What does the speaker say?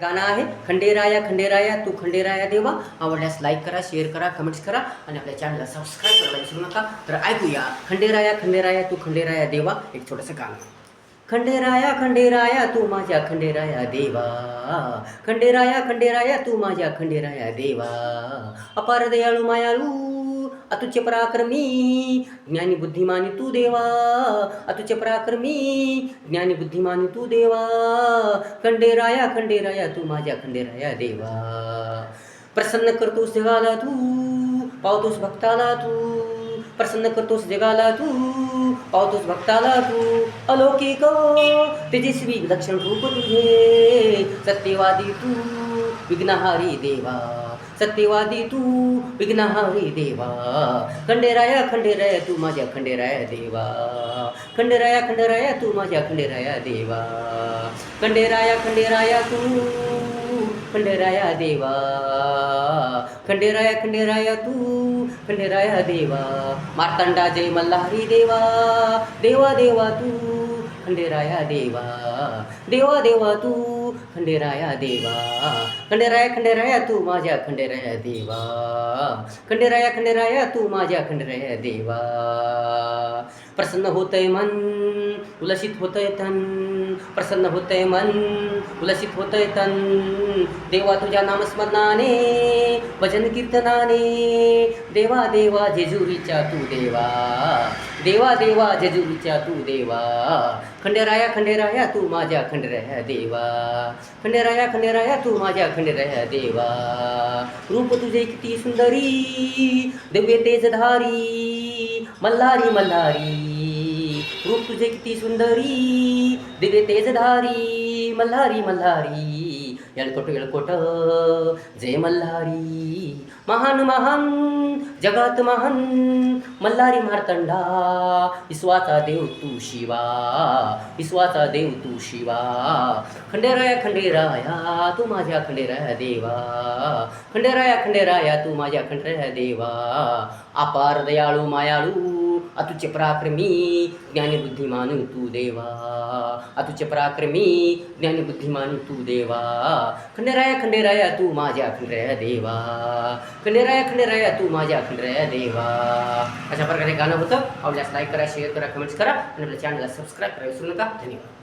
गाणं आहे. खंडेराया खंडेराया तू खंडेराया देवा. आवडल्यास लाईक करा शेअर करा कमेंट्स करा आणि आपल्या चॅनलला सबस्क्राईब करायला विसरू नका. तर ऐकूया. खंडेराया खंडेराया तू खंडेराया देवा. एक छोटंसं गाणं. खंडेराया खंडेराया तू माझ्या खंडेराया देवा. खंडेराया खंडेराया तू माझ्या खंडेराया देवा. अपार दयाळू मायाळू. अतुच्य पराक्रमी ज्ञानी बुद्धिमानी तू देवा. अतुच्य पराक्रमी ज्ञानी बुद्धिमानी तू देवा. खंडेराया खंडेराया तू माझ्या खंडेराया देवा. प्रसन्न करतोस जगाला तू पावतोस भक्ताला तू. प्रसन्न करतोस जगाला तू पावतोस भक्ताला तू. अलौकिक तेजस्वी लक्षण रूप तुझे. सत्यवादी तू विघ्नहारी देवा. सत्यवादी तू विघ्नहारी देवा. खंडेराया खंडेराया तू माझ्या खंडेराया देवा. खंडेराया खंडेराया तू माझ्या खंडेराया देवा. खंडेराया खंडेराया तू खंडेराया देवा. खंडेराया खंडेराया तू खंडेराया देवा. मार्तंडा जय मल्हारी देवा. देवा देवा तू खंडेराया देवा देवा देवा तू खंडेराया देवा खंडेराया खंडेराया तू माझ्या खंडेराया देवा खंडेराया खंडेराया तू माझ्या खंडेराया देवा. प्रसन्न होतय मन उलसित होतय तन प्रसन्न होतय मन उलसित होतय तन. देवा तुझ्या नामस्मरणाने भजन कीर्तनाने देवा देवा जेजुरीच्या तू देवा देवा देवा जेजुरीच्या तू देवा. खंडेराया खंडेराया तू माझ्या खंडेराया देवा. खंडेराया खंडेराया तू माझ्या खंडेराया देवा. रूप तुझे किती सुंदरी दिव्य तेजधारी मल्हारी मल्हारी. रूप तुझे किती सुंदरी दिव्य तेजधारी मल्हारी मल्हारी. येळकोट येळकोट जय मल्हारी. महान महान जगात महान मल्हारी मार्तंडा. विश्वाचा देव तू शिवा विश्वाचा देव तू शिवा. खंडेराया खंडेराया तू माझ्या खंडेराया देवा. खंडेराया खंडेराया तू माझ्या खंडेराया देवा. अपार दयाळू मायाळू अतुच्य पराक्रमी ज्ञानबुद्धिमान तू देवा अतुच्य पराक्रमी ज्ञानबुद्धिमान तू देवा खंडेराया खंडेराया तू माझ्या खंडेराया देवा खंडेराया खंडेराया तू माझ्या खंडेराया देवा अशा प्रकारे गाणं होतं आवडल्यास लाईक करा शेअर करा कमेंट्स करा आणि आपल्या चॅनलला सबस्क्राईब करा विसरू नका धन्यवाद